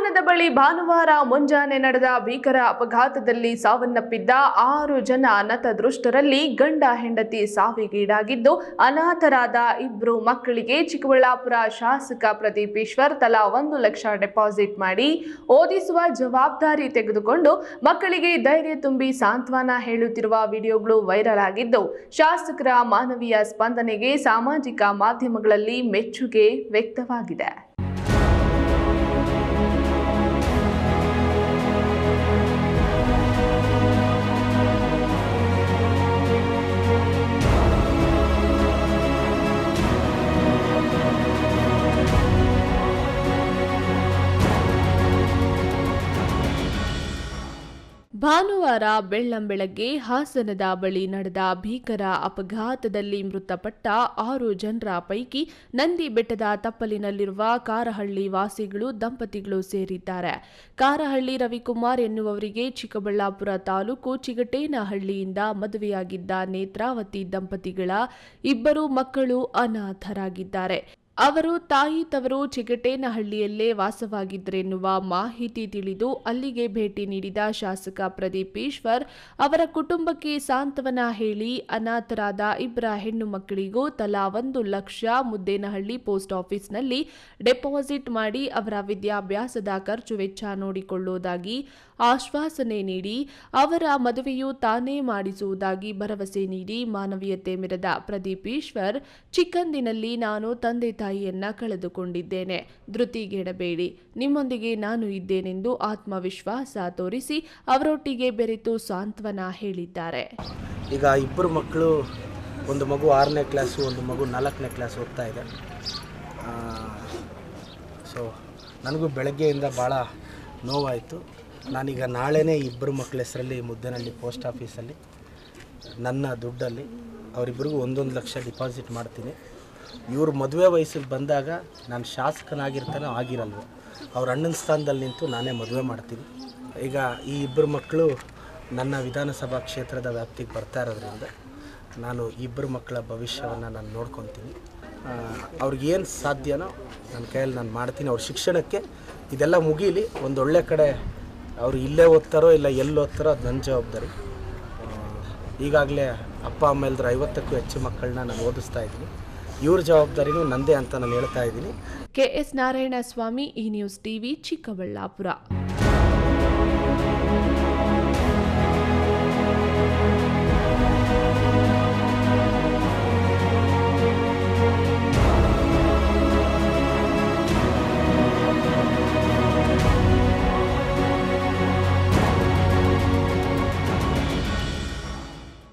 ಹಾಸನದ ಬಳಿ ಭಾನುವಾರ ಮುಂಜಾನೆ ನಡೆದ ಭೀಕರ ಅಪಘಾತದಲ್ಲಿ ಸಾವನ್ನಪ್ಪಿದ್ದ ಆರು ಜನ ನತದೃಷ್ಟರಲ್ಲಿ ಗಂಡ ಹೆಂಡತಿ ಸಾವಿಗೀಡಾಗಿದ್ದು, ಅನಾಥರಾದ ಇಬ್ಬರು ಮಕ್ಕಳಿಗೆ ಚಿಕ್ಕಬಳ್ಳಾಪುರ ಶಾಸಕ ಪ್ರದೀಪ್ ಈಶ್ವರ್ ತಲಾ ಒಂದು ಲಕ್ಷ ಡೆಪಾಸಿಟ್ ಮಾಡಿ ಓದಿಸುವ ಜವಾಬ್ದಾರಿ ತೆಗೆದುಕೊಂಡು ಮಕ್ಕಳಿಗೆ ಧೈರ್ಯ ತುಂಬಿ ಸಾಂತ್ವನ ಹೇಳುತ್ತಿರುವ ವಿಡಿಯೋಗಳು ವೈರಲ್ ಆಗಿದ್ದು, ಶಾಸಕರ ಮಾನವೀಯ ಸ್ಪಂದನೆಗೆ ಸಾಮಾಜಿಕ ಮಾಧ್ಯಮಗಳಲ್ಲಿ ಮೆಚ್ಚುಗೆ ವ್ಯಕ್ತವಾಗಿದೆ. ಭಾನುವಾರ ಬೆಳ್ಳಂಬೆಳಗ್ಗೆ ಹಾಸನದ ಬಳಿ ನಡೆದ ಭೀಕರ ಅಪಘಾತದಲ್ಲಿ ಮೃತಪಟ್ಟ ಆರು ಜನರ ಪೈಕಿ ನಂದಿ ಬೆಟ್ಟದ ತಪ್ಪಲಿನಲ್ಲಿರುವ ಕಾರಹಳ್ಳಿ ವಾಸಿಗಳು ದಂಪತಿಗಳು ಸೇರಿದ್ದಾರೆ. ಕಾರಹಳ್ಳಿ ರವಿಕುಮಾರ್ ಎನ್ನುವವರಿಗೆ ಚಿಕ್ಕಬಳ್ಳಾಪುರ ತಾಲೂಕು ಚಿಗಟೇನಹಳ್ಳಿಯಿಂದ ಮದುವೆಯಾಗಿದ್ದ ನೇತ್ರಾವತಿ ದಂಪತಿಗಳ ಇಬ್ಬರು ಮಕ್ಕಳು ಅನಾಥರಾಗಿದ್ದಾರೆ. ಅವರು ತಾಯಿ ತವರು ಚಿಗಟೇನಹಳ್ಳಿಯಲ್ಲೇ ವಾಸವಾಗಿದ್ದರೆನ್ನುವ ಮಾಹಿತಿ ತಿಳಿದು ಅಲ್ಲಿಗೆ ಭೇಟಿ ನೀಡಿದ ಶಾಸಕ ಪ್ರದೀಪ್ ಈಶ್ವರ್, ಅವರ ಕುಟುಂಬಕ್ಕೆ ಸಾಂತ್ವನ ಹೇಳಿ ಅನಾಥರಾದ ಇಬ್ಬರ ಹೆಣ್ಣು ಮಕ್ಕಳಿಗೂ ತಲಾ ಒಂದು ಲಕ್ಷ ಮುದ್ದೇನಹಳ್ಳಿ ಪೋಸ್ಟ್ ಆಫೀಸ್ನಲ್ಲಿ ಡೆಪಾಸಿಟ್ ಮಾಡಿ ಅವರ ವಿದ್ಯಾಭ್ಯಾಸದ ಖರ್ಚು ವೆಚ್ಚ ನೋಡಿಕೊಳ್ಳುವುದಾಗಿ ಆಶ್ವಾಸನೆ ನೀಡಿ, ಅವರ ಮದುವೆಯು ತಾನೇ ಮಾಡಿಸುವುದಾಗಿ ಭರವಸೆ ನೀಡಿ ಮಾನವೀಯತೆ ಮೆರೆದ ಪ್ರದೀಪ್ ಈಶ್ವರ್, ಚಿಕ್ಕಂದಿನಲ್ಲಿ ನಾನು ತಂದೆ ತಾಯಿಯನ್ನ ಕಳೆದುಕೊಂಡಿದ್ದೇನೆ. ಧೃತಿಗೆಡಬೇಡಿ. ನಿಮ್ಮೊಂದಿಗೆ ನಾನು ಇದ್ದೇನೆಂದು ಆತ್ಮವಿಶ್ವಾಸ ತೋರಿಸಿ ಅವರೊಟ್ಟಿಗೆ ಬೆರೆತು ಸಾಂತ್ವನ ಹೇಳಿದ್ದಾರೆ. ಈಗ ಇಬ್ಬರು ಮಕ್ಕಳು, ಒಂದು ಮಗು ಆರನೇ ಕ್ಲಾಸು ಒಂದು ಮಗು ನಾಲ್ಕನೇ ಕ್ಲಾಸ್ ಓದ್ತಾ ಇದೆ. ಸೊ ನನಗೂ ಬೆಳಗ್ಗೆಯಿಂದ ಭಾಳ ನೋವಾಯಿತು. ನಾನೀಗ ನಾಳೆನೇ ಇಬ್ಬರು ಮಕ್ಕಳ ಹೆಸರಲ್ಲಿ ಮುದ್ದನಹಳ್ಳಿ ಪೋಸ್ಟ್ ಆಫೀಸಲ್ಲಿ ನನ್ನ ದುಡ್ಡಲ್ಲಿ, ಅವರಿಬ್ಬರಿಗೂ ಒಂದೊಂದು ಲಕ್ಷ ಡಿಪಾಸಿಟ್ ಮಾಡ್ತೀನಿ. ಇವ್ರ ಮದುವೆ ವಯಸ್ಸಿಗೆ ಬಂದಾಗ ನಾನು ಶಾಸಕನಾಗಿರ್ತಾನೋ ಆಗಿರಲ್ವ, ಅವ್ರ ಅಣ್ಣನ ಸ್ಥಾನದಲ್ಲಿ ನಿಂತು ನಾನೇ ಮದುವೆ ಮಾಡ್ತೀನಿ. ಈಗ ಈ ಇಬ್ಬರು ಮಕ್ಕಳು ನನ್ನ ವಿಧಾನಸಭಾ ಕ್ಷೇತ್ರದ ವ್ಯಾಪ್ತಿಗೆ ಬರ್ತಾ ಇರೋದ್ರಿಂದ ನಾನು ಇಬ್ಬರು ಮಕ್ಕಳ ಭವಿಷ್ಯವನ್ನು ನಾನು ನೋಡ್ಕೊತೀನಿ. ಅವ್ರಿಗೇನು ಸಾಧ್ಯನೋ ನನ್ನ ಕೈಯಲ್ಲಿ ನಾನು ಮಾಡ್ತೀನಿ. ಅವ್ರ ಶಿಕ್ಷಣಕ್ಕೆ ಇದೆಲ್ಲ ಮುಗೀಲಿ, ಒಂದು ಒಳ್ಳೆ ಕಡೆ ಅವರು ಇಲ್ಲೇ ಓದ್ತಾರೋ ಇಲ್ಲ ಎಲ್ಲಿ ಓದ್ತಾರೋ ಅದು ನನ್ನ ಜವಾಬ್ದಾರಿ. ಈಗಾಗಲೇ ಅಪ್ಪ, ಅಮ್ಮ ಇಲ್ದ್ರೆ ಐವತ್ತಕ್ಕೂ ಹೆಚ್ಚು ಮಕ್ಕಳನ್ನ ನಾನು ಓದಿಸ್ತಾ ಇದ್ದೀನಿ. ಇವ್ರ ಜವಾಬ್ದಾರಿನೂ ನಂದೇ ಅಂತ ನಾನು ಹೇಳ್ತಾ ಇದ್ದೀನಿ. ಕೆಎಸ್ ನಾರಾಯಣಸ್ವಾಮಿ ಈ ನ್ಯೂಸ್ ಟಿವಿ ಚಿಕ್ಕಬಳ್ಳಾಪುರ.